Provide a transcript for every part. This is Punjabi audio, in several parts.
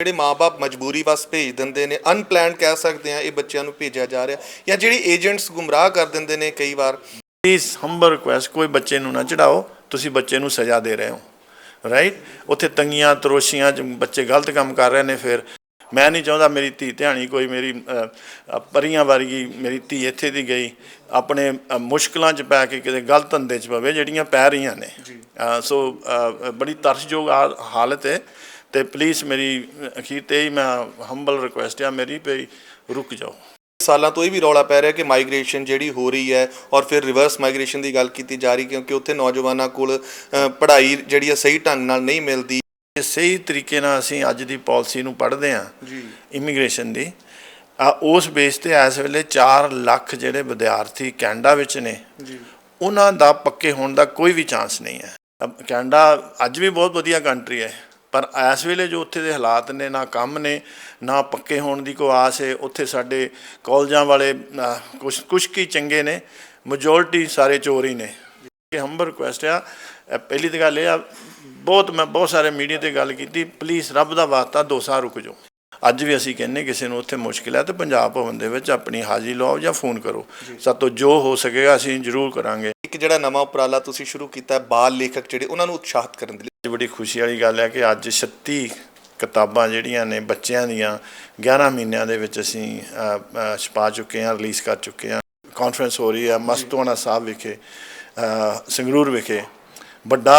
ਜਿਹੜੇ ਮਾਪੇ ਮਜਬੂਰੀ ਵਸ ਭੇਜ ਦਿੰਦੇ ਨੇ ਅਨਪਲਾਨਡ ਕਹਿ ਸਕਦੇ ਆ ਇਹ ਬੱਚਿਆਂ ਨੂੰ ਭੇਜਿਆ ਜਾ ਰਿਹਾ ਜਾਂ ਜਿਹੜੀ ਏਜੰਟਸ ਗੁੰਮਰਾਹ ਕਰ ਦਿੰਦੇ ਨੇ ਕਈ ਵਾਰ। ਪਲੀਜ਼ ਹੰਬਲ ਰਿਕੁਐਸਟ ਕੋਈ ਬੱਚੇ ਨੂੰ ਨਾ ਚੜਾਓ ਤੁਸੀਂ ਬੱਚੇ ਨੂੰ ਸਜ਼ਾ ਦੇ ਰਹੇ ਹੋ ਰਾਈਟ ਉੱਥੇ ਤੰਗੀਆਂ ਤਰੋਸ਼ੀਆਂ ਚ ਬੱਚੇ ਗਲਤ ਕੰਮ ਕਰ ਰਹੇ ਨੇ ਫਿਰ। ਮੈਂ ਨਹੀਂ ਚਾਹੁੰਦਾ ਮੇਰੀ ਧੀ ਧਿਆਣੀ ਕੋਈ ਮੇਰੀ ਪਰੀਆਂ ਵਰਗੀ ਮੇਰੀ ਧੀ ਇੱਥੇ ਦੀ ਗਈ ਆਪਣੇ ਮੁਸ਼ਕਲਾਂ 'ਚ ਪੈ ਕੇ ਕਿਤੇ ਗਲਤ ਧੰਦੇ 'ਚ ਪਵੇ ਜਿਹੜੀਆਂ ਪੈ ਰਹੀਆਂ ਨੇ। ਸੋ ਬੜੀ ਤਰਸਯੋਗ ਹਾਲਤ ਹੈ। ਤੇ ਪਲੀਜ਼ ਮੇਰੀ ਅਖੀਰ ਤੇ ਹੀ ਮੈਂ ਹੰਬਲ ਰਿਕੁਐਸਟ ਆ ਮੇਰੀ ਵੀ ਰੁਕ ਜਾਓ। ਸਾਲਾਂ ਤੋਂ ਇਹ ਵੀ ਰੌਲਾ ਪੈ ਰਿਹਾ ਕਿ ਮਾਈਗ੍ਰੇਸ਼ਨ ਜਿਹੜੀ ਹੋ ਰਹੀ ਹੈ ਔਰ ਫਿਰ ਰਿਵਰਸ ਮਾਈਗ੍ਰੇਸ਼ਨ ਦੀ ਗੱਲ ਕੀਤੀ ਜਾ ਰਹੀ ਕਿਉਂਕਿ ਉੱਥੇ ਨੌਜਵਾਨਾਂ ਕੋਲ ਪੜ੍ਹਾਈ ਜਿਹੜੀ ਹੈ ਸਹੀ ਢੰਗ ਨਾਲ ਨਹੀਂ ਮਿਲਦੀ। ਸਹੀ ਤਰੀਕੇ ਨਾਲ ਅਸੀਂ ਅੱਜ ਦੀ ਪਾਲਿਸੀ ਨੂੰ ਪੜ੍ਹਦੇ ਹਾਂ ਜੀ। ਇਮੀਗ੍ਰੇਸ਼ਨ ਦੀ। ਆ ਉਸ ਬੇਸ ਤੇ ਇਸ ਵੇਲੇ 4 ਲੱਖ ਜਿਹੜੇ ਵਿਦਿਆਰਥੀ ਕੈਨੇਡਾ ਵਿੱਚ ਨੇ ਜੀ। ਉਹਨਾਂ ਦਾ ਪੱਕੇ ਹੋਣ ਦਾ ਕੋਈ ਵੀ ਚਾਂਸ ਨਹੀਂ ਹੈ। ਕੈਨੇਡਾ ਅੱਜ ਵੀ ਬਹੁਤ ਵਧੀਆ ਕੰਟਰੀ ਹੈ। ਪਰ ਇਸ ਵੇਲੇ ਜੋ ਉੱਥੇ ਦੇ ਹਾਲਾਤ ਨੇ ਨਾ ਕੰਮ ਨੇ ਨਾ ਪੱਕੇ ਹੋਣ ਦੀ ਕੋਈ ਆਸ ਹੈ ਉੱਥੇ ਸਾਡੇ ਕਾਲਜਾਂ ਵਾਲੇ ਕੁਝ ਕੁਝ ਕੀ ਚੰਗੇ ਨੇ ਮੈਜੋਰਟੀ ਸਾਰੇ ਚੋਰ ਹੀ ਨੇ। ਇਹ ਹੰਬਲ ਰਿਕੁਐਸਟ ਆ। ਪਹਿਲੀ ਤਾਂ ਗੱਲ ਇਹ ਆ ਬਹੁਤ ਮੈਂ ਬਹੁਤ ਸਾਰੇ ਮੀਡੀਆ ਤੇ ਗੱਲ ਕੀਤੀ ਪਲੀਜ਼ ਰੱਬ ਦਾ ਵਾਸਤਾ ਦੋ ਸਾਲ ਰੁਕ ਜਾਓ। ਅੱਜ ਵੀ ਅਸੀਂ ਕਹਿੰਨੇ ਕਿਸੇ ਨੂੰ ਉੱਥੇ ਮੁਸ਼ਕਿਲ ਹੈ ਤੇ ਪੰਜਾਬ ਭਵਨ ਦੇ ਵਿੱਚ ਆਪਣੀ ਹਾਜ਼ਰੀ ਲਵਾਓ ਜਾਂ ਫੋਨ ਕਰੋ। ਸਾਤੋਂ ਜੋ ਹੋ ਸਕੇਗਾ ਅਸੀਂ ਜ਼ਰੂਰ ਕਰਾਂਗੇ। ਇੱਕ ਜਿਹੜਾ ਨਵਾਂ ਉਪਰਾਲਾ ਤੁਸੀਂ ਸ਼ੁਰੂ ਕੀਤਾ ਬਾਲ ਲੇਖਕ ਜਿਹੜੇ, ਉਹਨਾਂ ਨੂੰ ਉਤਸ਼ਾਹਿਤ ਕਰਨ ਦੇ ਲਈ। ਅੱਜ ਬੜੀ ਖੁਸ਼ੀ ਵਾਲੀ ਗੱਲ ਹੈ ਕਿ ਅੱਜ 36 ਕਿਤਾਬਾਂ ਜਿਹੜੀਆਂ ਨੇ ਬੱਚਿਆਂ ਦੀਆਂ 11 ਮਹੀਨਿਆਂ ਦੇ ਵਿੱਚ ਅਸੀਂ ਛਪਾ ਚੁੱਕੇ ਹਾਂ, ਰਿਲੀਜ਼ ਕਰ ਚੁੱਕੇ ਹਾਂ। ਕਾਨਫਰੰਸ ਹੋ ਰਹੀ ਹੈ ਮਸਤੋਨਾ ਸਾਹਿਬ ਵਿਖੇ ਸੰਗਰੂਰ ਵਿਖੇ। ਵੱਡਾ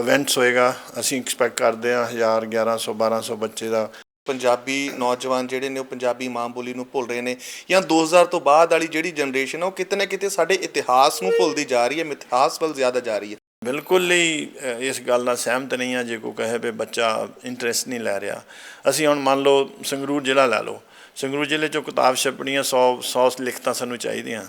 ਇਵੈਂਟਸ ਹੋਏਗਾ, ਅਸੀਂ ਐਕਸਪੈਕਟ ਕਰਦੇ ਹਾਂ 1000 1100 1200 ਬੱਚੇ ਦਾ ਪੰਜਾਬੀ ਨੌਜਵਾਨ ਜਿਹੜੇ ਨੇ ਉਹ ਪੰਜਾਬੀ ਮਾਂ ਬੋਲੀ ਨੂੰ ਭੁੱਲ ਰਹੇ ਨੇ ਜਾਂ 2000 ਤੋਂ ਬਾਅਦ ਵਾਲੀ ਜਿਹੜੀ ਜਨਰੇਸ਼ਨ ਹੈ ਉਹ ਕਿਤੇ ਨਾ ਕਿਤੇ ਸਾਡੇ ਇਤਿਹਾਸ ਨੂੰ ਭੁੱਲਦੀ ਜਾ ਰਹੀ ਹੈ ਮਿਥਿਹਾਸ ਵੱਲ ਜ਼ਿਆਦਾ ਜਾ ਰਹੀ ਹੈ। ਬਿਲਕੁਲ ਹੀ ਇਸ ਗੱਲ ਨਾਲ ਸਹਿਮਤ ਨਹੀਂ ਆ ਜੇ ਕੋਈ ਕਹੇ ਵੀ ਬੱਚਾ ਇੰਟਰਸਟ ਨਹੀਂ ਲੈ ਰਿਹਾ। ਅਸੀਂ ਹੁਣ ਮੰਨ ਲਓ ਸੰਗਰੂਰ ਜ਼ਿਲ੍ਹਾ ਲੈ ਲਓ। ਸੰਗਰੂਰ ਜ਼ਿਲ੍ਹੇ ਚੋਂ ਕਿਤਾਬ ਛਪਣੀਆਂ 100 100 ਲਿਖਤਾਂ ਸਾਨੂੰ ਚਾਹੀਦੀਆਂ।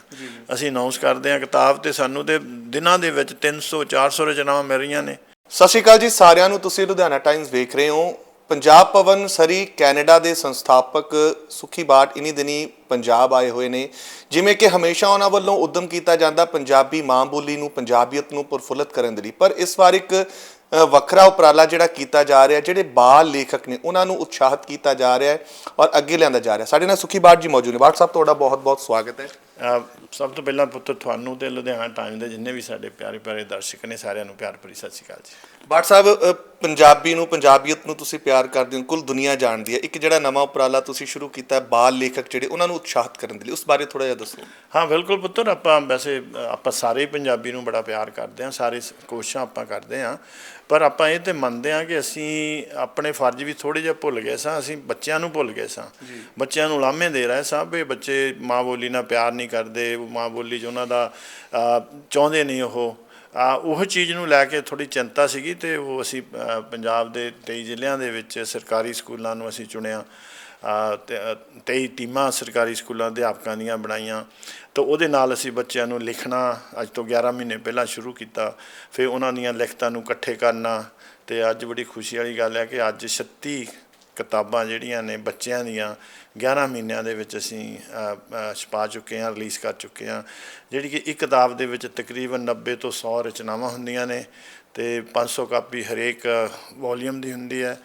ਅਸੀਂ ਅਨਾਉਂਸ ਕਰਦੇ ਹਾਂ ਕਿਤਾਬ ਤੇ ਸਾਨੂੰ ਤੇ ਦਿਨਾਂ ਦੇ ਵਿੱਚ 300 400 ਰਚਨਾਵਾਂ ਮਿਲ ਰਹੀਆਂ ਨੇ। ਸਤਿ ਸ਼੍ਰੀ ਅਕਾਲ ਜੀ ਸਾਰਿਆਂ ਨੂੰ ਤੁਸੀਂ ਲੁਧਿਆਣਾ ਟਾਈਮਜ਼ ਵੇਖ ਰਹੇ ਹੋ। ਪੰਜਾਬ ਭਵਨ ਸਰੀ ਕੈਨੇਡਾ ਦੇ ਸੰਸਥਾਪਕ ਸੁਖੀ ਬਾਟ ਇਨੀ ਦਿਨੀ ਪੰਜਾਬ ਆਏ ਹੋਏ ਨੇ। ਜਿਵੇਂ ਕਿ ਹਮੇਸ਼ਾ ਉਹਨਾਂ ਵੱਲੋਂ ਉਦਮ ਕੀਤਾ ਜਾਂਦਾ ਪੰਜਾਬੀ ਮਾਂ ਬੋਲੀ ਨੂੰ, ਪੰਜਾਬੀਅਤ ਨੂੰ ਪ੍ਰਫੁੱਲਤ ਕਰਨ ਦੇ ਲਈ। ਪਰ ਇਸ ਵਾਰ ਇੱਕ ਵੱਖਰਾ ਉਪਰਾਲਾ ਜਿਹੜਾ ਕੀਤਾ ਜਾ ਰਿਹਾ, ਜਿਹੜੇ ਬਾਲ ਲੇਖਕ ਨੇ, ਉਹਨਾਂ ਨੂੰ ਉਤਸ਼ਾਹਿਤ ਕੀਤਾ ਜਾ ਰਿਹਾ ਹੈ ਔਰ ਅੱਗੇ ਲਿਆਂਦਾ ਜਾ ਰਿਹਾ। ਸਾਡੇ ਨਾਲ ਸੁਖੀ ਬਾਟ ਜੀ ਮੌਜੂਦ ਨੇ। ਬਾਟ ਸਾਹਿਬ, ਤੁਹਾਡਾ ਬਹੁਤ ਬਹੁਤ ਸਵਾਗਤ ਹੈ। ਸਭ ਤੋਂ ਪਹਿਲਾਂ ਪੁੱਤਰ ਤੁਹਾਨੂੰ ਤੇ ਲੁਧਿਆਣਾ ਟਾਈਮ ਦੇ ਜਿੰਨੇ ਵੀ ਸਾਡੇ ਪਿਆਰੇ ਪਿਆਰੇ ਦਰਸ਼ਕ ਨੇ ਸਾਰਿਆਂ ਨੂੰ ਪਿਆਰ ਭਰੀ ਸਤਿ ਸ਼੍ਰੀ ਅਕਾਲ ਜੀ। ਬਾਟ ਸਾਹਿਬ ਪੰਜਾਬੀ ਨੂੰ ਪੰਜਾਬੀਅਤ ਨੂੰ ਤੁਸੀਂ ਪਿਆਰ ਕਰਦੇ ਹੋ ਕੁੱਲ ਦੁਨੀਆ ਜਾਣਦੀ ਹੈ। ਇੱਕ ਜਿਹੜਾ ਨਵਾਂ ਉਪਰਾਲਾ ਤੁਸੀਂ ਸ਼ੁਰੂ ਕੀਤਾ ਬਾਲ ਲੇਖਕ ਜਿਹੜੇ ਉਹਨਾਂ ਨੂੰ ਉਤਸ਼ਾਹਿਤ ਕਰਨ ਦੇ ਲਈ ਉਸ ਬਾਰੇ ਥੋੜਾ ਜਿਹਾ ਦੱਸੋ। ਹਾਂ ਬਿਲਕੁਲ ਪੁੱਤਰ ਆਪਾਂ ਵੈਸੇ ਆਪਾਂ ਸਾਰੇ ਪੰਜਾਬੀ ਨੂੰ ਬੜਾ ਪਿਆਰ ਕਰਦੇ ਹਾਂ ਸਾਰੇ ਕੋਸ਼ਿਸ਼ਾਂ ਆਪਾਂ ਕਰਦੇ ਹਾਂ। ਪਰ ਆਪਾਂ ਇਹ ਤੇ ਮੰਨਦੇ ਹਾਂ ਕਿ ਅਸੀਂ ਆਪਣੇ ਫਰਜ਼ ਵੀ ਥੋੜੇ ਜਿਹਾ ਭੁੱਲ ਗਏ ਸਾਂ ਅਸੀਂ ਬੱਚਿਆਂ ਨੂੰ ਭੁੱਲ ਗਏ ਸਾਂ। ਬੱਚਿਆਂ ਨੂੰ ਲਾਮੇ ਦੇ ਰਹੇ ਸਾਂ ਵੀ ਬੱਚੇ ਮਾਂ ਬੋਲੀ ਨਾਲ ਪਿਆਰ ਨਹੀਂ ਕਰਦੇ ਉਹ ਮਾਂ ਬੋਲੀ 'ਚ ਉਹਨਾਂ ਦਾ ਚਾਹੁੰਦੇ ਨਹੀਂ ਉਹ। ਆ ਉਹ ਚੀਜ਼ ਨੂੰ ਲੈ ਕੇ ਥੋੜੀ ਚਿੰਤਾ ਸੀਗੀ ਤੇ ਉਹ ਅਸੀਂ ਪੰਜਾਬ ਦੇ 23 ਜ਼ਿਲ੍ਹਿਆਂ ਦੇ ਵਿੱਚ ਸਰਕਾਰੀ ਸਕੂਲਾਂ ਨੂੰ ਅਸੀਂ ਚੁਣਿਆ। ਅ, ਤੇ, 23 ਟੀਮਾਂ ਸਰਕਾਰੀ ਸਕੂਲਾਂ ਅਧਿਆਪਕਾਂ ਦੀਆਂ ਬਣਾਈਆਂ। ਤਾਂ ਉਹਦੇ ਨਾਲ ਅਸੀਂ ਬੱਚਿਆਂ ਨੂੰ ਲਿਖਣਾ ਅੱਜ ਤੋਂ 11 ਮਹੀਨੇ ਪਹਿਲਾਂ ਸ਼ੁਰੂ ਕੀਤਾ। ਫਿਰ ਉਹਨਾਂ ਦੀਆਂ ਲਿਖਤਾਂ ਨੂੰ ਇਕੱਠੇ ਕਰਨਾ। ਤੇ ਅੱਜ ਬੜੀ ਖੁਸ਼ੀ ਵਾਲੀ ਗੱਲ ਹੈ ਕਿ ਅੱਜ 36 ਕਿਤਾਬਾਂ ਜਿਹੜੀਆਂ ਨੇ ਬੱਚਿਆਂ ਦੀਆਂ 11 ਮਹੀਨਿਆਂ ਦੇ ਵਿੱਚ ਅਸੀਂ ਛਪਾ ਚੁੱਕੇ ਹਾਂ ਰਿਲੀਜ਼ ਕਰ ਚੁੱਕੇ ਹਾਂ। ਜਿਹੜੀ ਕਿ ਇੱਕ ਕਿਤਾਬ ਦੇ ਵਿੱਚ ਤਕਰੀਬਨ 90 ਤੋਂ 100 ਰਚਨਾਵਾਂ ਹੁੰਦੀਆਂ ਨੇ ਤੇ 500 ਕਾਪੀ ਹਰੇਕ ਵੋਲੀਅਮ ਦੀ ਹੁੰਦੀ ਹੈ।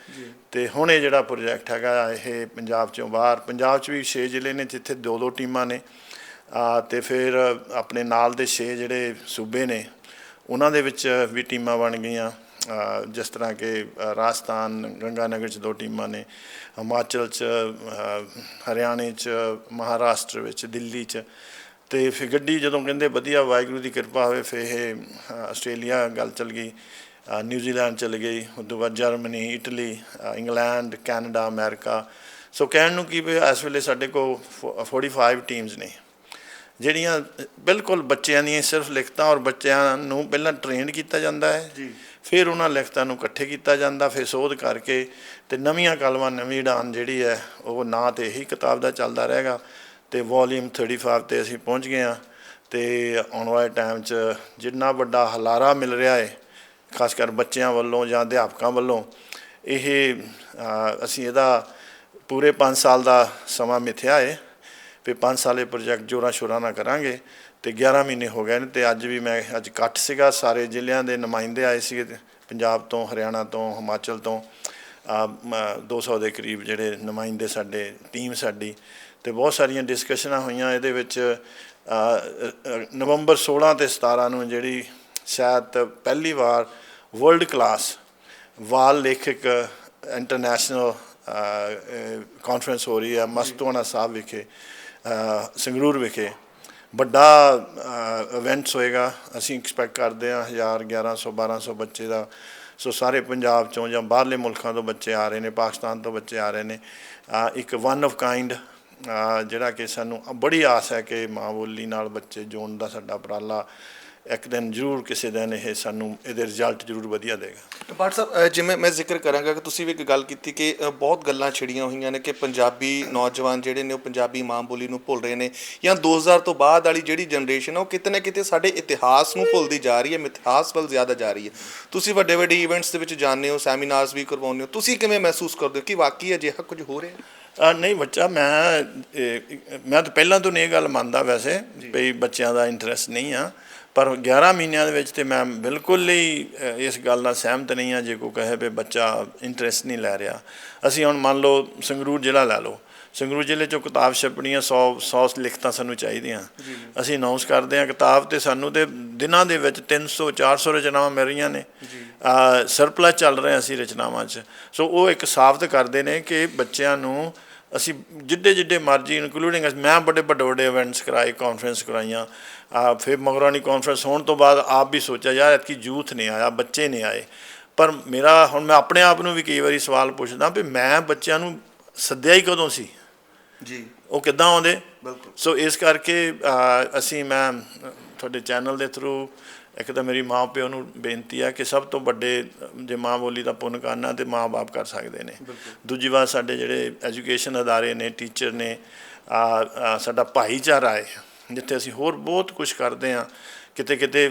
ਤੇ ਹੁਣ ਇਹ ਜਿਹੜਾ ਪ੍ਰੋਜੈਕਟ ਹੈਗਾ ਇਹ ਪੰਜਾਬ ਚੋਂ ਬਾਹਰ ਪੰਜਾਬ 'ਚ ਵੀ 6 ਜ਼ਿਲ੍ਹੇ ਨੇ ਜਿੱਥੇ ਦੋ ਦੋ ਟੀਮਾਂ ਨੇ। ਆ ਤੇ ਫਿਰ ਆਪਣੇ ਨਾਲ ਦੇ 6 ਜਿਹੜੇ ਸੂਬੇ ਨੇ ਉਹਨਾਂ ਦੇ ਵਿੱਚ ਵੀ ਟੀਮਾਂ ਬਣ ਗਈਆਂ। ਜਿਸ ਤਰ੍ਹਾਂ ਕਿ ਅ, ਰਾਜਸਥਾਨ ਗੰਗਾਨਗਰ ਚ ਦੋ ਟੀਮਾਂ ਨੇ ਹਿਮਾਚਲ ਚ ਹਰਿਆਣੇ ਚ ਮਹਾਰਾਸ਼ਟਰ ਵਿੱਚ ਦਿੱਲੀ ਚ। ਤੇ ਫਿਰ ਗੱਡੀ ਜਦੋਂ ਕਹਿੰਦੇ ਵਧੀਆ ਵਾਹਿਗੁਰੂ ਦੀ ਕਿਰਪਾ ਹੋਵੇ ਫਿਰ ਇਹ ਆਸਟ੍ਰੇਲੀਆ ਗੱਲ ਚੱਲ ਗਈ ਨਿਊਜ਼ੀਲੈਂਡ ਚਲ ਗਈ ਉਸ ਤੋਂ ਬਾਅਦ Germany Italy England Canada America. So ਕਹਿਣ ਨੂੰ ਕੀ ਵੀ ਇਸ ਵੇਲੇ ਸਾਡੇ ਕੋਲ ਫੋ- 45 ਟੀਮਸ ਨੇ। ਜਿਹੜੀਆਂ ਬਿਲਕੁਲ ਬੱਚਿਆਂ ਦੀਆਂ ਸਿਰਫ ਲਿਖਤਾਂ ਔਰ ਬੱਚਿਆਂ ਨੂੰ ਪਹਿਲਾਂ ਟ੍ਰੇਨਡ ਕੀਤਾ ਜਾਂਦਾ ਹੈ। ਜੀ। ਫਿਰ ਉਹਨਾਂ ਲਿਖਤਾਂ ਨੂੰ ਇਕੱਠੇ ਕੀਤਾ ਜਾਂਦਾ, ਫਿਰ ਸੋਧ ਕਰਕੇ ਤੇ ਨਵੀਆਂ ਕਲਮਾਂ, ਨਵੀਂ ਉਡਾਨ ਜਿਹੜੀ ਹੈ, ਉਹ ਨਾਂ ਤੇ ਹੀ ਕਿਤਾਬ ਦਾ ਚੱਲਦਾ ਰਹੇਗਾ ਤੇ ਵੋਲੀਅਮ 35 ਤੇ ਅਸੀਂ ਪਹੁੰਚ ਗਏ ਹਾਂ ਤੇ ਆਉਣ ਵਾਲੇ ਟਾਈਮ 'ਚ ਜਿੰਨਾ ਵੱਡਾ ਹਲਾਰਾ ਮਿਲ ਰਿਹਾ ਹੈ, ਖਾਸ ਕਰ ਬੱਚਿਆਂ ਵੱਲੋਂ ਜਾਂ ਅਧਿਆਪਕਾਂ ਵੱਲੋਂ, ਇਹ ਅਸੀਂ ਇਹਦਾ ਪੂਰੇ 5 ਸਾਲ ਦਾ ਸਮਾਂ ਮਿਥਿਆ ਹੈ। ਵੀ 5 ਸਾਲੇ ਪ੍ਰੋਜੈਕਟ ਜੋਰਾਂ ਸ਼ੋਰਾਂ ਨਾਲ ਕਰਾਂਗੇ ਤੇ 11 ਮਹੀਨੇ ਹੋ ਗਏ ਨੇ ਤੇ ਅੱਜ ਵੀ ਮੈਂ ਅੱਜ ਇਕੱਠ ਸੀਗਾ ਸਾਰੇ ਜ਼ਿਲ੍ਹਿਆਂ ਦੇ ਨੁਮਾਇੰਦੇ ਆਏ ਸੀਗੇ ਪੰਜਾਬ ਤੋਂ ਹਰਿਆਣਾ ਤੋਂ ਹਿਮਾਚਲ ਤੋਂ ਆ, ਮ, 200 ਦੇ ਕਰੀਬ ਜਿਹੜੇ ਨੁਮਾਇੰਦੇ ਸਾਡੇ ਟੀਮ ਸਾਡੀ ਤੇ ਬਹੁਤ ਸਾਰੀਆਂ ਡਿਸਕਸ਼ਨਾਂ ਹੋਈਆਂ ਇਹਦੇ ਵਿੱਚ ਨਵੰਬਰ 16 ਤੇ 17 ਨੂੰ ਜਿਹੜੀ ਸ਼ਾਇਦ ਪਹਿਲੀ ਵਾਰ ਵਰਲਡ ਕਲਾਸ ਵਾਲ ਲੇਖਕ ਇੰਟਰਨੈਸ਼ਨਲ ਕਾਨਫਰੰਸ ਹੋ ਰਹੀ ਹੈ ਮਸਤੋਨਾ ਸਾਹਿਬ ਵਿਖੇ। ਸੰਗਰੂਰ ਵਿਖੇ। ਵੱਡਾ ਇਵੈਂਟਸ ਹੋਏਗਾ। ਅਸੀਂ ਐਕਸਪੈਕਟ ਕਰਦੇ ਹਾਂ 1000 1100 1200 ਬੱਚੇ ਦਾ। ਸੋ ਸਾਰੇ ਪੰਜਾਬ ਚੋਂ ਜਾਂ ਬਾਹਰਲੇ ਮੁਲਕਾਂ ਤੋਂ ਬੱਚੇ ਆ ਰਹੇ ਨੇ, ਪਾਕਿਸਤਾਨ ਤੋਂ ਬੱਚੇ ਆ ਰਹੇ ਨੇ। ਇੱਕ ਵਨ ਆਫ ਕਾਈਂਡ ਜਿਹੜਾ ਕਿ ਸਾਨੂੰ ਬੜੀ ਆਸ ਹੈ ਕਿ ਮਾਂ ਬੋਲੀ ਨਾਲ ਬੱਚੇ ਜੋੜਨ ਦਾ ਸਾਡਾ ਉਪਰਾਲਾ ਇੱਕ ਦਿਨ ਜ਼ਰੂਰ ਕਿਸੇ ਦਿਨ ਇਹ ਸਾਨੂੰ ਇਹਦੇ ਰਿਜ਼ਲਟ ਜ਼ਰੂਰ ਵਧੀਆ ਦੇਗਾ। ਬਾਟ ਸਾਹਿਬ ਜਿਵੇਂ ਮੈਂ ਜ਼ਿਕਰ ਕਰਾਂਗਾ ਕਿ ਤੁਸੀਂ ਵੀ ਇੱਕ ਗੱਲ ਕੀਤੀ ਕਿ ਬਹੁਤ ਗੱਲਾਂ ਛਿੜੀਆਂ ਹੋਈਆਂ ਨੇ ਕਿ ਪੰਜਾਬੀ ਨੌਜਵਾਨ ਜਿਹੜੇ ਨੇ ਉਹ ਪੰਜਾਬੀ ਮਾਂ ਬੋਲੀ ਨੂੰ ਭੁੱਲ ਰਹੇ ਨੇ ਜਾਂ 2000 ਤੋਂ ਬਾਅਦ ਵਾਲੀ ਜਿਹੜੀ ਜਨਰੇਸ਼ਨ ਆ ਉਹ ਕਿਤੇ ਨਾ ਕਿਤੇ ਸਾਡੇ ਇਤਿਹਾਸ ਨੂੰ ਭੁੱਲਦੀ ਜਾ ਰਹੀ ਹੈ, ਮਿਥਿਹਾਸ ਵੱਲ ਜ਼ਿਆਦਾ ਜਾ ਰਹੀ ਹੈ। ਤੁਸੀਂ ਵੱਡੇ ਵੱਡੇ ਇਵੈਂਟਸ ਦੇ ਵਿੱਚ ਜਾਂਦੇ ਹੋ ਸੈਮੀਨਾਰਸ ਵੀ ਕਰਵਾਉਂਦੇ ਹੋ, ਤੁਸੀਂ ਕਿਵੇਂ ਮਹਿਸੂਸ ਕਰਦੇ ਹੋ ਕਿ ਵਾਕਈ ਅਜਿਹਾ ਕੁਝ ਹੋ ਰਿਹਾ? ਹੈ ਨਹੀਂ ਬੱਚਾ ਮੈਂ ਮੈਂ ਤਾਂ ਪਹਿਲਾਂ ਤੋਂ ਨਹੀਂ ਇਹ ਗੱਲ ਮੰਨਦਾ ਵੈਸੇ ਵੀ ਬੱਚਿਆਂ ਦਾ ਇੰਟਰਸਟ ਨਹੀਂ ਆ ਪਰ 11 ਮਹੀਨਿਆਂ ਦੇ ਵਿੱਚ ਤੇ ਮੈਂ ਬਿਲਕੁਲ ਹੀ ਇਸ ਗੱਲ ਨਾਲ ਸਹਿਮਤ ਨਹੀਂ ਆ ਜੇ ਕੋਈ ਕਹੇ ਵੀ ਬੱਚਾ ਇੰਟਰਸਟ ਨਹੀਂ ਲੈ ਰਿਹਾ। ਅਸੀਂ ਹੁਣ ਮੰਨ ਲਓ ਸੰਗਰੂਰ ਜ਼ਿਲ੍ਹਾ ਲੈ ਲਓ ਸੰਗਰੂਰ ਜ਼ਿਲ੍ਹੇ ਚੋਂ ਕਿਤਾਬ ਛਪਣੀਆਂ 100 100 ਲਿਖਤਾਂ ਸਾਨੂੰ ਚਾਹੀਦੀਆਂ। ਅਸੀਂ ਅਨਾਉਂਸ ਕਰਦੇ ਹਾਂ ਕਿਤਾਬ ਤੇ ਸਾਨੂੰ ਤੇ ਦਿਨਾਂ ਦੇ ਵਿੱਚ 300 400 ਰਚਨਾਵਾਂ ਮਿਲ ਰਹੀਆਂ ਨੇ। ਸਰਪਲਸ ਚੱਲ ਰਹੇ ਅਸੀਂ ਰਚਨਾਵਾਂ 'ਚ। ਸੋ ਉਹ ਇੱਕ ਸਾਬਤ ਕਰਦੇ ਨੇ ਕਿ ਬੱਚਿਆਂ ਨੂੰ ਅਸੀਂ ਜਿੱਡੇ ਜਿੱਡੇ ਮਰਜ਼ੀ ਇਨਕਲੂਡਿੰਗ ਮੈਂ ਬੜੇ ਵੱਡੇ ਵੱਡੇ ਇਵੈਂਟਸ ਕਰਾਏ ਕਾਨਫਰੰਸ ਕਰਾਈਆਂ। ਆ ਫਿਰ ਮਗਰਾਨੀ ਕਾਨਫਰੰਸ ਹੋਣ ਤੋਂ ਬਾਅਦ ਆਪ ਵੀ ਸੋਚਿਆ ਯਾਰ ਐਤਕੀ ਯੂਥ ਨਹੀਂ ਆਇਆ ਬੱਚੇ ਨਹੀਂ ਆਏ। ਪਰ ਮੇਰਾ ਹੁਣ ਮੈਂ ਆਪਣੇ ਆਪ ਨੂੰ ਵੀ ਕਈ ਵਾਰੀ ਸਵਾਲ ਪੁੱਛਦਾ ਵੀ ਮੈਂ ਬੱਚਿਆਂ ਨੂੰ ਸੱਦਿਆ ਹੀ ਕਦੋਂ ਸੀ? ਜੀ। ਉਹ ਕਿੱਦਾਂ ਆਉਂਦੇ? ਬਿਲਕੁਲ। ਸੋ ਇਸ ਕਰਕੇ ਅਸੀਂ ਮੈਂ ਤੁਹਾਡੇ ਚੈਨਲ ਦੇ ਥਰੂ ਇੱਕ ਤਾਂ ਮੇਰੀ ਮਾਂ ਪਿਓ ਨੂੰ ਬੇਨਤੀ ਹੈ ਕਿ ਸਭ ਤੋਂ ਵੱਡੇ ਜੇ ਮਾਂ ਬੋਲੀ ਦਾ ਪੁੰਨ ਕਰਨਾ ਤੇ ਮਾਂ-ਬਾਪ ਕਰ ਸਕਦੇ ਨੇ। ਦੂਜੀ ਵਾਰ ਸਾਡੇ ਜਿਹੜੇ ਐਜੂਕੇਸ਼ਨ ਅਦਾਰੇ ਨੇ ਟੀਚਰ ਨੇ ਆ ਆ ਸਾਡਾ ਭਾਈਚਾਰਾ ਹੈ ਜਿੱਥੇ ਅਸੀਂ ਹੋਰ ਬਹੁਤ ਕੁਝ ਕਰਦੇ ਹਾਂ। ਕਿਤੇ ਕਿਤੇ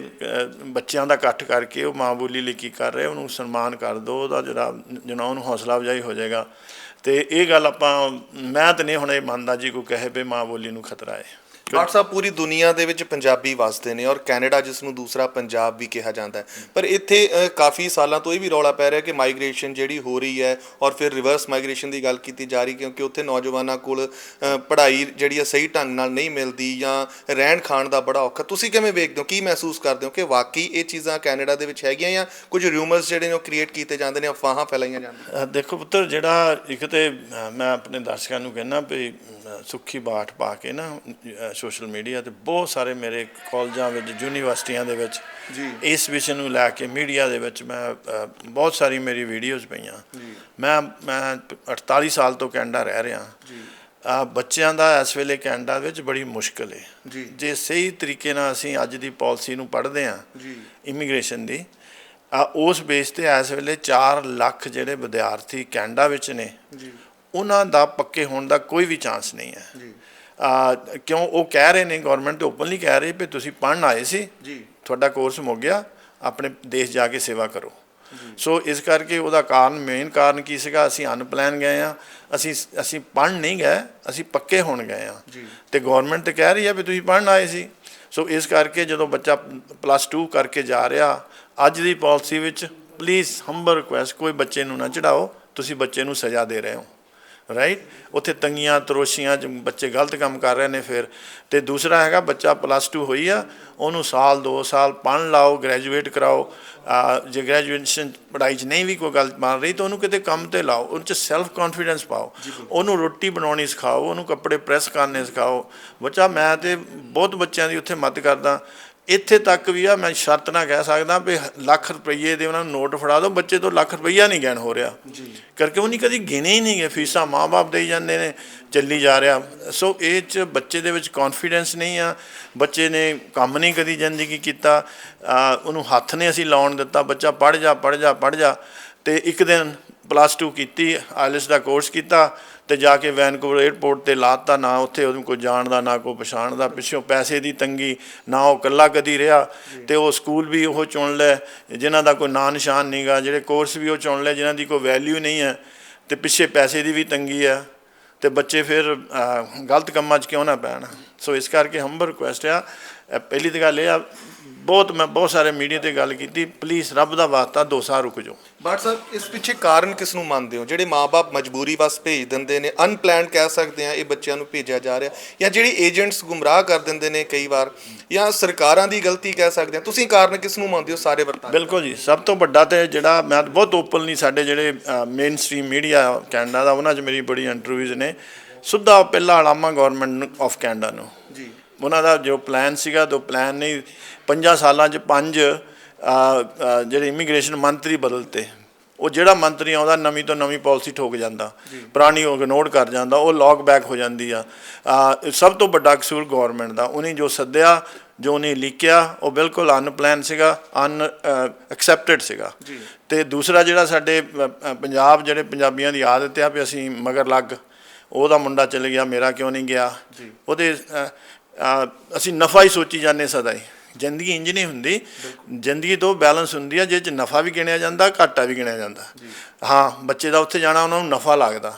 ਬੱਚਿਆਂ ਦਾ ਇਕੱਠ ਕਰਕੇ ਉਹ ਮਾਂ ਬੋਲੀ ਲਈ ਕੀ ਕਰ ਰਹੇ ਉਹਨੂੰ ਸਨਮਾਨ ਕਰ ਦਿਓ ਉਹਦਾ ਜਿਹੜਾ ਜਿਹੜਾ ਉਹਨੂੰ ਹੌਸਲਾ ਅਫਜ਼ਾਈ ਹੋ ਜਾਏਗਾ। ਤੇ ਇਹ ਗੱਲ ਆਪਾਂ, ਮੈਂ ਤਾਂ ਨਹੀਂ ਹੁਣ ਇਹ ਮੰਨਦਾ ਜੀ ਕੋਈ ਕਹੇ ਵੀ ਮਾਂ ਬੋਲੀ ਨੂੰ ਖਤਰਾ ਹੈ। ਡਾਕਟਰ ਸਾਹਿਬ ਪੂਰੀ ਦੁਨੀਆ ਦੇ ਵਿੱਚ ਪੰਜਾਬੀ ਵਸਦੇ ਨੇ ਔਰ ਕੈਨੇਡਾ ਜਿਸ ਨੂੰ ਦੂਸਰਾ ਪੰਜਾਬ ਵੀ ਕਿਹਾ ਜਾਂਦਾ ਹੈ। ਪਰ ਇੱਥੇ ਅ, ਕਾਫੀ ਸਾਲਾਂ ਤੋਂ ਇਹ ਵੀ ਰੌਲਾ ਪੈ ਰਿਹਾ ਕਿ ਮਾਈਗ੍ਰੇਸ਼ਨ ਜਿਹੜੀ ਹੋ ਰਹੀ ਹੈ ਔਰ ਫਿਰ ਰਿਵਰਸ ਮਾਈਗ੍ਰੇਸ਼ਨ ਦੀ ਗੱਲ ਕੀਤੀ ਜਾ ਰਹੀ ਕਿਉਂਕਿ ਉੱਥੇ ਨੌਜਵਾਨਾਂ ਕੋਲ ਅ, ਪੜ੍ਹਾਈ ਜਿਹੜੀ ਹੈ ਸਹੀ ਢੰਗ ਨਾਲ ਨਹੀਂ ਮਿਲਦੀ ਜਾਂ ਰਹਿਣ ਖਾਣ ਦਾ ਬੜਾ ਔਖਾ। ਤੁਸੀਂ ਕਿਵੇਂ ਵੇਖਦੇ ਹੋ? ਕੀ ਮਹਿਸੂਸ ਕਰਦੇ ਹੋ ਕਿ ਵਾਕਈ ਇਹ ਚੀਜ਼ਾਂ ਕੈਨੇਡਾ ਦੇ ਵਿੱਚ ਹੈਗੀਆਂ ਜਾਂ ਕੁਝ ਰਿਊਮਰਸ ਜਿਹੜੇ ਨੇ ਉਹ ਕ੍ਰੀਏਟ ਕੀਤੇ ਜਾਂਦੇ ਨੇ ਅਫਵਾਹਾਂ ਫੈਲਾਈਆਂ ਜਾਂਦੀਆਂ ਦੇਖੋ ਪੁੱਤਰ ਜਿਹੜਾ ਇੱਕ ਤੇ ਮੈਂ ਆਪਣੇ ਦਰਸ਼ਕਾਂ ਨੂੰ ਕਹਿੰਦਾ ਵੀ ਸੁੱਖੀ ਬਾਟ ਪਾ ਕੇ ਨਾ ਸੋਸ਼ਲ ਮੀਡੀਆ ਤੇ ਬਹੁਤ ਸਾਰੇ ਮੇਰੇ ਕਾਲਜਾਂ ਵਿੱਚ ਯੂਨੀਵਰਸਿਟੀਆਂ ਦੇ ਵਿੱਚ ਜੀ। ਇਸ ਵਿਸ਼ੇ ਨੂੰ ਲੈ ਕੇ ਮੀਡੀਆ ਦੇ ਵਿੱਚ ਮੈਂ ਬਹੁਤ ਸਾਰੀ ਮੇਰੀ ਵੀਡੀਓਜ਼ ਪਈਆਂ। ਮੈਂ ਮੈਂ 48 ਸਾਲ ਤੋਂ ਕੈਨੇਡਾ ਰਹਿ ਰਿਹਾ। ਆ ਬੱਚਿਆਂ ਦਾ ਇਸ ਵੇਲੇ ਕੈਨੇਡਾ ਵਿੱਚ ਬੜੀ ਮੁਸ਼ਕਲ ਹੈ ਜੀ। ਜੇ ਸਹੀ ਤਰੀਕੇ ਨਾਲ ਅਸੀਂ ਅੱਜ ਦੀ ਪਾਲਿਸੀ ਨੂੰ ਪੜ੍ਹਦੇ ਹਾਂ ਜੀ। ਇਮੀਗ੍ਰੇਸ਼ਨ ਦੀ ਆ ਉਸ ਬੇਸ ਤੇ ਇਸ ਵੇਲੇ 4 ਲੱਖ ਜਿਹੜੇ ਵਿਦਿਆਰਥੀ ਕੈਨੇਡਾ ਵਿੱਚ ਨੇ ਜੀ। ਉਹਨਾਂ ਦਾ ਪੱਕੇ ਹੋਣ ਦਾ ਕੋਈ ਵੀ ਚਾਂਸ ਨਹੀਂ ਹੈ। ਜੀ। ਕਿਉਂ ਉਹ ਕਹਿ ਰਹੇ ਨੇ ਗਵਰਨਮੈਂਟ ਤੇ ਓਪਨਲੀ ਕਹਿ ਰਹੀ ਵੀ ਤੁਸੀਂ ਪੜ੍ਹਨ ਆਏ ਸੀ। ਜੀ। ਤੁਹਾਡਾ ਕੋਰਸ ਮੁੱਕ ਗਿਆ ਆਪਣੇ ਦੇਸ਼ ਜਾ ਕੇ ਸੇਵਾ ਕਰੋ। ਸੋ ਇਸ ਕਰਕੇ ਉਹਦਾ ਕਾਰਨ ਮੇਨ ਕਾਰਨ ਕੀ ਸੀਗਾ? ਅਸੀਂ ਅਨਪਲਾਨ ਗਏ ਆ ਅਸੀਂ ਅਸੀਂ ਪੜ੍ਹਨ ਨਹੀਂ ਗਏ ਅਸੀਂ ਪੱਕੇ ਹੋਣ ਗਏ ਆ ਜੀ। ਤੇ ਗਵਰਨਮੈਂਟ ਤੇ ਕਹਿ ਰਹੀ ਹੈ ਵੀ ਤੁਸੀਂ ਪੜ੍ਹਨ ਆਏ ਸੀ। ਸੋ ਇਸ ਕਰਕੇ ਜਦੋਂ ਬੱਚਾ ਪਲੱਸ 2 ਕਰਕੇ ਜਾ ਰਿਹਾ ਅੱਜ ਦੀ ਪਾਲਿਸੀ ਵਿੱਚ ਪਲੀਜ਼ ਹੰਬਲ ਰਿਕੁਐਸਟ ਕੋਈ ਬੱਚੇ ਨੂੰ ਨਾ ਚੜਾਓ ਤੁਸੀਂ ਬੱਚੇ ਨੂੰ ਸਜ਼ਾ ਦੇ ਰਹੇ ਹੋ। ਰਾਈਟ ਉੱਥੇ ਤੰਗੀਆਂ, ਤਰੋਸ਼ੀਆਂ ਚ ਬੱਚੇ ਗਲਤ ਕੰਮ ਕਰ ਰਹੇ ਨੇ ਫਿਰ। ਤੇ ਦੂਸਰਾ ਹੈਗਾ, ਬੱਚਾ ਪਲੱਸ 2 ਹੋਈ ਆ, ਉਹਨੂੰ ਸਾਲ 2 ਸਾਲ ਪੜ੍ਹਨ ਲਾਓ ਗ੍ਰੈਜੂਏਟ ਕਰਾਓ। ਜੇ ਗ੍ਰੈਜੂਏਸ਼ਨ ਪੜ੍ਹਾਈ 'ਚ ਨਹੀਂ ਵੀ ਕੋਈ ਗੱਲ ਬਣ ਰਹੀ, ਤਾਂ ਉਹਨੂੰ ਕਿਤੇ ਕੰਮ ਤੇ ਲਾਓ ਉਹਦੇ 'ਚ ਸੈਲਫ ਕੌਨਫੀਡੈਂਸ ਪਾਓ। ਉਹਨੂੰ ਰੋਟੀ ਬਣਾਉਣੀ ਸਿਖਾਓ, ਉਹਨੂੰ ਕੱਪੜੇ ਪ੍ਰੈਸ ਕਰਨੇ ਸਿਖਾਓ। ਬੱਚਾ, ਮੈਂ ਤੇ ਬਹੁਤ ਬੱਚਿਆਂ ਦੀ ਉੱਥੇ ਮਦਦ ਕਰਦਾ। ਇੱਥੇ ਤੱਕ ਵੀ ਆ ਮੈਂ ਸ਼ਰਤ ਨਾ ਕਹਿ ਸਕਦਾ ਵੀ ਲੱਖ ਰੁਪਏ ਦੇ ਉਹਨਾਂ ਨੂੰ ਨੋਟ ਫੜਾ ਦਿਓ ਬੱਚੇ ਤੋਂ ਲੱਖ ਰੁਪਈਆ ਨਹੀਂ ਗਿਣ ਹੋ ਰਿਹਾ। ਜੀ। ਕਰਕੇ ਉਹ ਨਹੀਂ ਕਦੀ ਗਿਣੇ ਹੀ ਨਹੀਂ ਗਏ ਫੀਸਾਂ ਮਾਪੇ ਦੇਈ ਜਾਂਦੇ ਨੇ ਚੱਲੀ ਜਾ ਰਿਹਾ। ਸੋ ਇਹ ਚ ਬੱਚੇ ਦੇ ਵਿੱਚ ਕੌਨਫੀਡੈਂਸ ਨਹੀਂ ਆ ਬੱਚੇ ਨੇ ਕੰਮ ਨਹੀਂ ਕਦੀ ਜ਼ਿੰਦਗੀ ਕੀਤਾ ਉਹਨੂੰ ਹੱਥ ਨੇ ਅਸੀਂ ਲਾਉਣ ਦਿੱਤਾ ਬੱਚਾ ਪੜ ਜਾ ਪੜ ਜਾ ਪੜ ਜਾ। ਤੇ ਇੱਕ ਦਿਨ ਪਲੱਸ 2 ਕੀਤੀ ਆਇਲਸ ਦਾ ਕੋਰਸ ਕੀਤਾ ਤੇ ਜਾ ਕੇ ਵੈਨਕੂਵਰ 에ਅਰਪੋਰਟ ਤੇ ਲਾਤਾ ਨਾ ਉੱਥੇ ਉਹਨੂੰ ਕੋਈ ਜਾਣਦਾ ਨਾ ਕੋਈ ਪਛਾਣ ਦਾ ਪਿੱਛੋਂ ਪੈਸੇ ਦੀ ਤੰਗੀ ਨਾ ਉਹ ਇਕੱਲਾ ਕਦੀ ਰਿਹਾ। ਤੇ ਉਹ ਸਕੂਲ ਵੀ ਉਹ ਚੁਣ ਲੈ ਜਿਨ੍ਹਾਂ ਦਾ ਕੋਈ ਨਾਂ ਨਿਸ਼ਾਨ ਨਹੀਂਗਾ ਜਿਹੜੇ ਕੋਰਸ ਵੀ ਉਹ ਚੁਣ ਲੈ ਜਿਨ੍ਹਾਂ ਦੀ ਕੋਈ ਵੈਲਿਊ ਨਹੀਂ ਹੈ। ਤੇ ਪਿੱਛੇ ਪੈਸੇ ਦੀ ਵੀ ਤੰਗੀ ਹੈ। ਤੇ ਬੱਚੇ ਫਿਰ ਗਲਤ ਕੰਮਾਂ 'ਚ ਕਿਉਂ ਨਾ ਪੈਣ? ਸੋ ਇਸ ਕਰਕੇ ਹੰਬਲ ਰਿਕੁਐਸਟ ਆ। ਪਹਿਲੀ ਤਾਂ ਗੱਲ ਇਹ ਆ ਬਹੁਤ ਮੈਂ ਬਹੁਤ ਸਾਰੇ ਮੀਡੀਆ ਤੇ ਗੱਲ ਕੀਤੀ ਪਲੀਜ਼ ਰੱਬ ਦਾ ਵਾਸਤਾ ਦੋ ਸਾਲ ਰੁਕ ਜਾਓ। ਬਟ ਸਾਹਿਬ ਇਸ ਪਿੱਛੇ ਕਾਰਨ ਕਿਸ ਨੂੰ ਮੰਨਦੇ ਹੋ? ਜਿਹੜੇ ਮਾਪੇ ਮਜਬੂਰੀ ਵਸ ਭੇਜ ਦਿੰਦੇ ਨੇ ਅਨਪਲਾਨਡ ਕਹਿ ਸਕਦੇ ਆ ਇਹ ਬੱਚਿਆਂ ਨੂੰ ਭੇਜਿਆ ਜਾ ਰਿਹਾ ਜਾਂ ਜਿਹੜੇ ਏਜੰਟਸ ਗੁੰਮਰਾਹ ਕਰ ਦਿੰਦੇ ਨੇ ਕਈ ਵਾਰ ਜਾਂ ਸਰਕਾਰਾਂ ਦੀ ਗਲਤੀ ਕਹਿ ਸਕਦੇ ਆ ਤੁਸੀਂ ਕਾਰਨ ਕਿਸ ਨੂੰ ਮੰਨਦੇ ਹੋ ਸਾਰੇ ਵਰਤਾਰੇ ਬਿਲਕੁਲ ਜੀ ਸਭ ਤੋਂ ਵੱਡਾ ਤੇ ਜਿਹੜਾ ਮੈਂ ਬਹੁਤ ਓਪਨਲੀ ਸਾਡੇ ਜਿਹੜੇ ਮੇਨ ਸਟ੍ਰੀਮ ਮੀਡੀਆ ਕੈਨੇਡਾ ਦਾ ਉਹਨਾਂ 'ਚ ਮੇਰੀ ਬੜੀ ਇੰਟਰਵਿਊਜ਼ ਨੇ। ਸੁੱਧਾ ਪਹਿਲਾ ਅਲਾਮਾ ਗਵਰਨਮੈਂਟ ਆਫ ਕੈਨੇਡਾ ਨੂੰ। ਜੀ। ਉਹਨਾਂ ਦਾ ਜੋ ਪਲਾਨ ਸੀਗਾ ਦੋ ਪਲਾਨ ਨਹੀਂ ਪੰਜਾਂ ਸਾਲਾਂ 'ਚ ਪੰਜ ਜਿਹੜੇ ਇਮੀਗ੍ਰੇਸ਼ਨ ਮੰਤਰੀ ਬਦਲਤੇ। ਉਹ ਜਿਹੜਾ ਮੰਤਰੀ ਆਉਂਦਾ ਨਵੀਂ ਤੋਂ ਨਵੀਂ ਪਾਲਿਸੀ ਠੋਕ ਜਾਂਦਾ। ਪੁਰਾਣੀ ਉਹ ਇਗਨੋਰ ਕਰ ਜਾਂਦਾ ਉਹ ਲੌਗ ਬੈਕ ਹੋ ਜਾਂਦੀ ਆ। ਸਭ ਤੋਂ ਵੱਡਾ ਕਸੂਰ ਗਵਰਨਮੈਂਟ ਦਾ। ਉਹਨੇ ਜੋ ਸੱਦਿਆ ਜੋ ਉਹਨੇ ਲਿਖਿਆ ਉਹ ਬਿਲਕੁਲ ਅਨਪਲਾਨ ਸੀਗਾ ਅਨ ਐਕਸੈਪਟਡ ਸੀਗਾ। ਤੇ ਦੂਸਰਾ ਜਿਹੜਾ ਸਾਡੇ ਪੰਜਾਬ ਜਿਹੜੇ ਪੰਜਾਬੀਆਂ ਦੀ ਆਦਤ ਆ ਵੀ ਅਸੀਂ ਮਗਰ ਲੱਗ ਉਹਦਾ ਮੁੰਡਾ ਚਲੇ ਗਿਆ ਮੇਰਾ ਕਿਉਂ ਨਹੀਂ ਗਿਆ? ਉਹਦੇ ਅਸੀਂ ਨਫਾ ਹੀ ਸੋਚੀ ਜਾਂਦੇ ਸਦਾ ਹੀ। ਜ਼ਿੰਦਗੀ ਇੰਜ ਨਹੀਂ ਹੁੰਦੀ। ਜ਼ਿੰਦਗੀ ਤੋਂ ਬੈਲੈਂਸ ਹੁੰਦੀ ਆ ਜਿਹਦੇ ਚ ਨਫਾ ਵੀ ਗਿਣਿਆ ਜਾਂਦਾ ਘਾਟਾ ਵੀ ਗਿਣਿਆ ਜਾਂਦਾ। ਹਾਂ ਬੱਚੇ ਦਾ ਉੱਥੇ ਜਾਣਾ ਉਹਨਾਂ ਨੂੰ ਨਫਾ ਲੱਗਦਾ।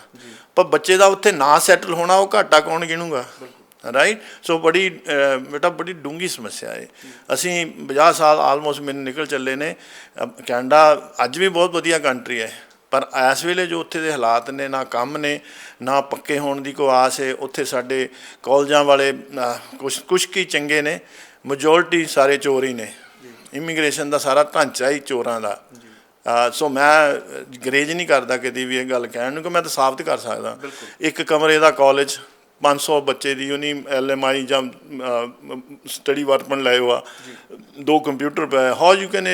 ਪਰ ਬੱਚੇ ਦਾ ਉੱਥੇ ਨਾ ਸੈਟਲ ਹੋਣਾ ਉਹ ਘਾਟਾ ਕੌਣ ਗਿਣੂਗਾ? ਰਾਈਟ ਸੋ ਬੜੀ ਬੇਟਾ ਬੜੀ ਡੂੰਗੀ ਸਮੱਸਿਆ ਹੈ ਅਸੀਂ 50 ਸਾਲ ਆਲਮੋਸਟ ਮੈਨੂੰ ਨਿਕਲ ਚੱਲੇ ਨੇ। ਕੈਨੇਡਾ ਅੱਜ ਵੀ ਬਹੁਤ ਵਧੀਆ ਕੰਟਰੀ ਹੈ। ਪਰ ਇਸ ਵੇਲੇ ਜੋ ਉੱਥੇ ਦੇ ਹਾਲਾਤ ਨੇ ਨਾ ਕੰਮ ਨੇ ਨਾ ਪੱਕੇ ਹੋਣ ਦੀ ਕੋਈ ਆਸ ਹੈ ਉੱਥੇ ਸਾਡੇ ਕਾਲਜਾਂ ਵਾਲੇ ਕੁਝ ਕੁਝ ਕੀ ਚੰਗੇ ਨੇ ਮੈਜੋਰਟੀ ਸਾਰੇ ਚੋਰ ਹੀ ਨੇ। ਇਮੀਗ੍ਰੇਸ਼ਨ ਦਾ ਸਾਰਾ ਢਾਂਚਾ ਹੀ ਚੋਰਾਂ ਦਾ। ਸੋ ਮੈਂ ਗਰੇਜ ਨਹੀਂ ਕਰਦਾ ਕਦੀ ਵੀ ਇਹ ਗੱਲ ਕਹਿਣ ਨੂੰ ਕਿ ਮੈਂ ਤਾਂ ਸਾਬਤ ਕਰ ਸਕਦਾ। ਇੱਕ ਕਮਰੇ ਦਾ ਕਾਲਜ 500 ਬੱਚੇ ਦੀ ਯੂਨੀ ਐਲਐਮਆਈ ਜਾਂ ਸਟੱਡੀ ਵਰਪਨ ਲਏ ਹੋਆ। ਦੋ ਕੰਪਿਊਟਰ ਪਏ। ਹਾਊ ਯੂ ਕੈਨ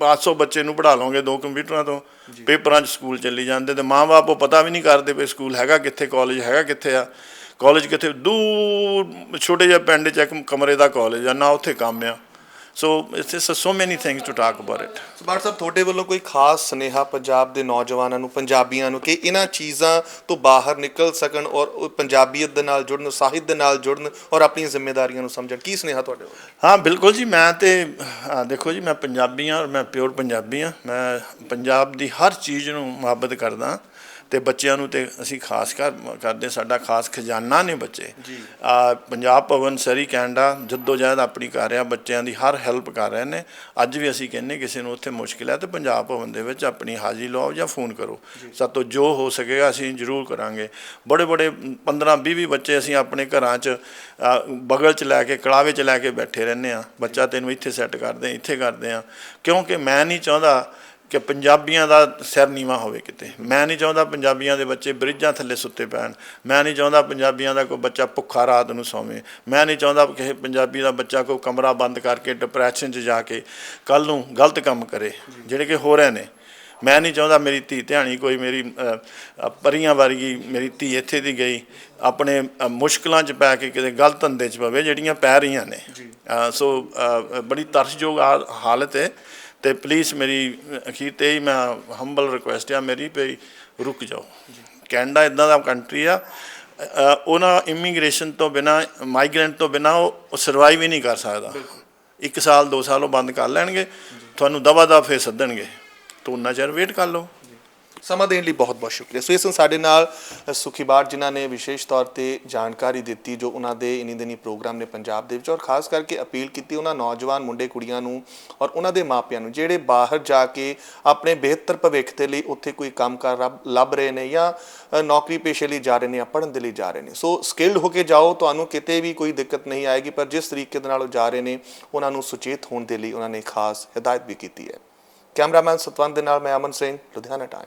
500 ਬੱਚੇ ਨੂੰ ਪੜ੍ਹਾ ਲਓਗੇ ਦੋ ਕੰਪਿਊਟਰਾਂ ਤੋਂ? ਪੇਪਰਾਂ 'ਚ ਸਕੂਲ ਚੱਲੀ ਜਾਂਦੇ ਤੇ ਮਾਂ-ਬਾਪ ਉਹ ਪਤਾ ਵੀ ਨਹੀਂ ਕਰਦੇ ਵੀ ਸਕੂਲ ਹੈਗਾ ਕਿੱਥੇ ਕਾਲਜ ਹੈਗਾ ਕਿੱਥੇ ਆ। ਕਾਲਜ ਕਿੱਥੇ? ਦੂਰ ਛੋਟੇ ਜਿਹੇ ਪਿੰਡ 'ਚ ਇੱਕ ਕਮਰੇ ਦਾ ਕਾਲਜ ਆ ਨਾ ਉੱਥੇ ਕੰਮ ਆ। So it's so many things to talk about it Sabar ਸਾਹਿਬ ਤੁਹਾਡੇ ਵੱਲੋਂ ਕੋਈ ਖਾਸ ਸੁਨੇਹਾ ਪੰਜਾਬ ਦੇ ਨੌਜਵਾਨਾਂ ਨੂੰ ਪੰਜਾਬੀਆਂ ਨੂੰ ਕਿ ਇਹਨਾਂ ਚੀਜ਼ਾਂ ਤੋਂ ਬਾਹਰ ਨਿਕਲ ਸਕਣ ਔਰ ਪੰਜਾਬੀਅਤ ਦੇ ਨਾਲ ਜੁੜਨ ਸਾਹਿਤ ਦੇ ਨਾਲ ਜੁੜਨ ਔਰ ਆਪਣੀਆਂ ਜ਼ਿੰਮੇਵਾਰੀਆਂ ਨੂੰ ਸਮਝਣ? ਕੀ ਸੁਨੇਹਾ ਤੁਹਾਡੇ ਵੱਲੋਂ? ਹਾਂ ਬਿਲਕੁਲ ਜੀ ਮੈਂ ਤੇ ਦੇਖੋ ਜੀ ਮੈਂ ਪੰਜਾਬੀ ਹਾਂ ਔਰ ਮੈਂ ਪਿਓਰ ਪੰਜਾਬੀ ਹਾਂ। ਮੈਂ ਪੰਜਾਬ ਦੀ ਹਰ ਚੀਜ਼ ਨੂੰ ਮੁਹੱਬਤ ਕਰਦਾ ਤੇ ਬੱਚਿਆਂ ਨੂੰ ਤੇ ਅਸੀਂ ਖਾਸ ਕਰ ਕਰਦੇ ਸਾਡਾ ਖਾਸ ਖਜ਼ਾਨਾ ਨੇ ਬੱਚੇ। ਆ ਪੰਜਾਬ ਭਵਨ ਸਰੀ ਕੈਨੇਡਾ ਜਦੋਜਹਿਦ ਆਪਣੀ ਕਰ ਰਿਹਾ ਬੱਚਿਆਂ ਦੀ ਹਰ ਹੈਲਪ ਕਰ ਰਹੇ ਨੇ। ਅੱਜ ਵੀ ਅਸੀਂ ਕਹਿੰਨੇ ਕਿਸੇ ਨੂੰ ਉੱਥੇ ਮੁਸ਼ਕਿਲ ਹੈ ਤੇ ਪੰਜਾਬ ਭਵਨ ਦੇ ਵਿੱਚ ਆਪਣੀ ਹਾਜ਼ਰੀ ਲਵਾਓ ਜਾਂ ਫੋਨ ਕਰੋ। ਸਾਤੋਂ ਜੋ ਹੋ ਸਕੇਗਾ ਅਸੀਂ ਜ਼ਰੂਰ ਕਰਾਂਗੇ। ਬੜੇ ਬੜੇ 15 20 20 ਬੱਚੇ ਅਸੀਂ ਆਪਣੇ ਘਰਾਂ 'ਚ ਬਗਲ 'ਚ ਲੈ ਕੇ ਕੜਾਵੇ 'ਚ ਲੈ ਕੇ ਬੈਠੇ ਰਹਿੰਦੇ ਆ ਬੱਚਾ ਤੈਨੂੰ ਇੱਥੇ ਸੈੱਟ ਕਰਦੇ ਇੱਥੇ ਕਰਦੇ ਆ ਕਿਉਂਕਿ ਮੈਂ ਨਹੀਂ ਚਾਹੁੰਦਾ ਕਿ ਪੰਜਾਬੀਆਂ ਦਾ ਸਿਰ ਨੀਵਾ ਹੋਵੇ ਕਿਤੇ। ਮੈਂ ਨਹੀਂ ਚਾਹੁੰਦਾ ਪੰਜਾਬੀਆਂ ਦੇ ਬੱਚੇ ਬ੍ਰਿਜਾਂ ਥੱਲੇ ਸੁੱਤੇ ਪੈਣ। ਮੈਂ ਨਹੀਂ ਚਾਹੁੰਦਾ ਪੰਜਾਬੀਆਂ ਦਾ ਕੋਈ ਬੱਚਾ ਭੁੱਖਾ ਰਾਤ ਨੂੰ ਸੌਵੇ। ਮੈਂ ਨਹੀਂ ਚਾਹੁੰਦਾ ਕਿ ਕਿਸੇ ਪੰਜਾਬੀ ਦਾ ਬੱਚਾ ਕੋਈ ਕਮਰਾ ਬੰਦ ਕਰਕੇ ਡਿਪਰੈਸ਼ਨ 'ਚ ਜਾ ਕੇ ਕੱਲ ਨੂੰ ਗਲਤ ਕੰਮ ਕਰੇ ਜਿਹੜੇ ਕਿ ਹੋ ਰਹੇ ਨੇ। ਮੈਂ ਨਹੀਂ ਚਾਹੁੰਦਾ ਮੇਰੀ ਧੀ ਧਿਆਣੀ ਕੋਈ ਮੇਰੀ ਪਰੀਆਂ ਵਰਗੀ ਮੇਰੀ ਧੀ ਇੱਥੇ ਦੀ ਗਈ ਆਪਣੇ ਮੁਸ਼ਕਲਾਂ 'ਚ ਪੈ ਕੇ ਕਿਤੇ ਗਲਤ ਧੰਦੇ 'ਚ ਪਵੇ ਜਿਹੜੀਆਂ ਪੈ ਰਹੀਆਂ ਨੇ। ਸੋ ਬੜੀ ਤਰਸਯੋਗ ਹਾਲਤ ਹੈ। ਤੇ ਪਲੀਜ਼ ਮੇਰੀ ਅਖੀਰ ਤੇ ਹੀ ਮੈਂ ਹੰਬਲ ਰਿਕੁਐਸਟ ਆ ਮੇਰੀ ਵੀ ਰੁਕ ਜਾਓ। ਕੈਨੇਡਾ ਇਦਾਂ ਦਾ ਕੰਟਰੀ ਆ ਉਹਨਾਂ ਇਮੀਗ੍ਰੇਸ਼ਨ ਤੋਂ ਬਿਨਾ ਮਾਈਗ੍ਰੈਂਟ ਤੋਂ ਬਿਨਾ ਉਹ ਸਰਵਾਈਵ ਹੀ ਨਹੀਂ ਕਰ ਸਕਦਾ। ਇੱਕ ਸਾਲ ਦੋ ਸਾਲ ਉਹ ਬੰਦ ਕਰ ਲੈਣਗੇ ਤੁਹਾਨੂੰ ਦਵਾ ਦਾ ਫੇਰ ਸੱਦਣਗੇ। ਤੂੰ ਉਹਨਾਂ ਚਿਰ ਵੇਟ ਕਰ ਲਓ। ਸਮਾਂ ਦੇਣ ਲਈ ਬਹੁਤ ਬਹੁਤ ਸ਼ੁਕਰੀਆ। ਸੋ ਇਸ ਨੂੰ ਸਾਡੇ ਨਾਲ ਅ, ਸੁਖੀ ਬਾਟ ਜਿਨ੍ਹਾਂ ਨੇ ਵਿਸ਼ੇਸ਼ ਤੌਰ ਤੇ ਜਾਣਕਾਰੀ ਦਿੱਤੀ ਜੋ ਉਹਨਾਂ ਦੇ ਇਨੀ ਦਿਨੀ ਪ੍ਰੋਗਰਾਮ ਨੇ ਪੰਜਾਬ ਦੇ ਵਿੱਚ ਔਰ ਖਾਸ ਕਰਕੇ ਅਪੀਲ ਕੀਤੀ ਉਹਨਾਂ ਨੌਜਵਾਨ ਮੁੰਡੇ ਕੁੜੀਆਂ ਨੂੰ ਔਰ ਉਹਨਾਂ ਦੇ ਮਾਪਿਆਂ ਨੂੰ ਜਿਹੜੇ ਬਾਹਰ ਜਾ ਕੇ ਆਪਣੇ ਬਿਹਤਰ ਭਵਿੱਖ ਦੇ ਲਈ ਉੱਥੇ ਕੋਈ ਕੰਮ ਕਰ ਰੱਬ- ਲੱਭ ਰਹੇ ਨੇ ਜਾਂ ਨੌਕਰੀ ਪੇਸ਼ੇ ਲਈ ਜਾ ਰਹੇ ਨੇ ਜਾਂ ਪੜ੍ਹਨ ਦੇ ਲਈ ਜਾ ਰਹੇ ਨੇ। ਸੋ ਸਕਿਲਡ ਹੋ ਕੇ ਜਾਓ ਤੁਹਾਨੂੰ ਕਿਤੇ ਵੀ ਕੋਈ ਦਿੱਕਤ ਨਹੀਂ ਆਏਗੀ ਪਰ ਜਿਸ ਤਰੀਕੇ ਦੇ ਨਾਲ ਉਹ ਜਾ ਰਹੇ ਨੇ ਉਹਨਾਂ ਨੂੰ ਸੁਚੇਤ ਹੋਣ ਦੇ ਲਈ ਉਹਨਾਂ ਨੇ ਖਾਸ ਹਦਾਇਤ ਵੀ ਕੀਤੀ ਹੈ। ਕੈਮਰਾਮੈਨ ਸਤਵੰਤ ਦੇ ਨਾਲ ਮੈਂ ਅਮਨ ਸਿੰਘ ਲੁਧਿਆਣਾ ਟਾਈਮ।